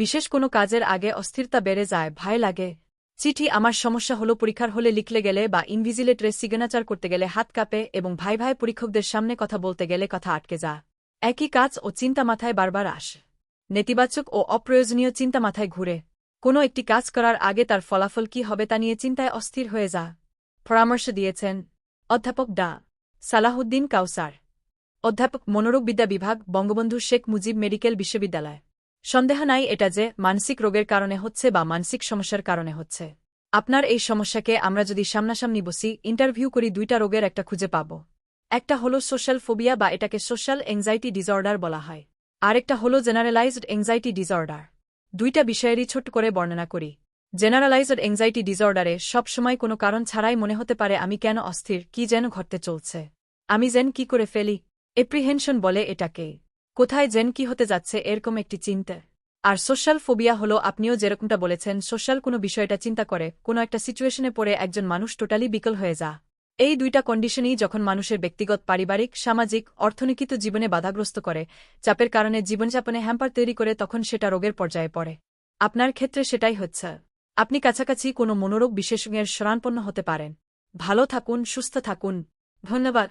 বিশেষ কোনো কাজের আগে অস্থিরতা বেড়ে যায়, ভয় লাগে। চিঠি আমার সমস্যা হলো পরীক্ষার হলে লিখলে গেলে বা ইনভিজিলেটরে সিগনেচার করতে গেলে হাত কাঁপে এবং ভাই ভাই পরীক্ষকদের সামনে কথা বলতে গেলে কথা আটকে যা একই কাজ ও চিন্তা মাথায় বারবার আসে। নেতিবাচক ও অপ্রয়োজনীয় চিন্তা মাথায় ঘুরে। কোনো একটি কাজ করার আগে তার ফলাফল কি হবে তা নিয়ে চিন্তায় অস্থির হয়ে যা পরামর্শ দিয়েছেন অধ্যাপক ডা. সালাহুদ্দিন কাউসার। অধ্যাপক মনোরোগবিদ্যা বিভাগ, বঙ্গবন্ধু শেখ মুজিব মেডিকেল বিশ্ববিদ্যালয়। সন্দেহ নাই এটা যে মানসিক রোগের কারণে হচ্ছে বা মানসিক সমস্যার কারণে হচ্ছে। আপনার এই সমস্যাকে আমরা যদি সামনাসামনি বসি ইন্টারভিউ করি দুইটা রোগের একটা খুঁজে পাব। একটা হলো সোশ্যাল ফোবিয়া বা এটাকে সোশ্যাল এংজাইটি ডিসঅর্ডার বলা হয়। আরেকটা হলো জেনারেলাইজড এংজাইটি ডিসঅর্ডার দুইটা বিষয়েরই ছোট করে বর্ণনা করি। জেনারেলাইজড এংজাইটি ডিসঅর্ডারে সবসময় কোনো কারণ ছাড়াই মনে হতে পারে আমি কেন অস্থির, কি যেন ঘটতে চলছে। আমি যেন কি করে ফেলি? এপ্রিহেনশন বলে এটাকে। কোথায় যেন কি হতে যাচ্ছে এরকম একটি চিন্তা। আর সোশ্যাল ফোবিয়া হলো, আপনিও যেরকমটা বলেছেন, সোশ্যাল কোনো বিষয়টা চিন্তা করে, কোনো একটা সিচুয়েশনে পড়ে একজন মানুষ টোটালি বিকল হয়ে যা। এই দুইটা কন্ডিশনই যখন মানুষের ব্যক্তিগত, পারিবারিক, সামাজিক, অর্থনীতিত জীবনে বাধাগ্রস্ত করে, চাপের কারণে জীবনযাপনে হ্যাম্পার তৈরি করে তখন সেটা রোগের পর্যায়ে পড়ে। আপনার ক্ষেত্রে সেটাই হচ্ছে। আপনি কাছাকাছি কোনো মনোরোগ বিশেষজ্ঞের শরণাপন্ন হতে পারেন। ভালো থাকুন, সুস্থ থাকুন। ধন্যবাদ।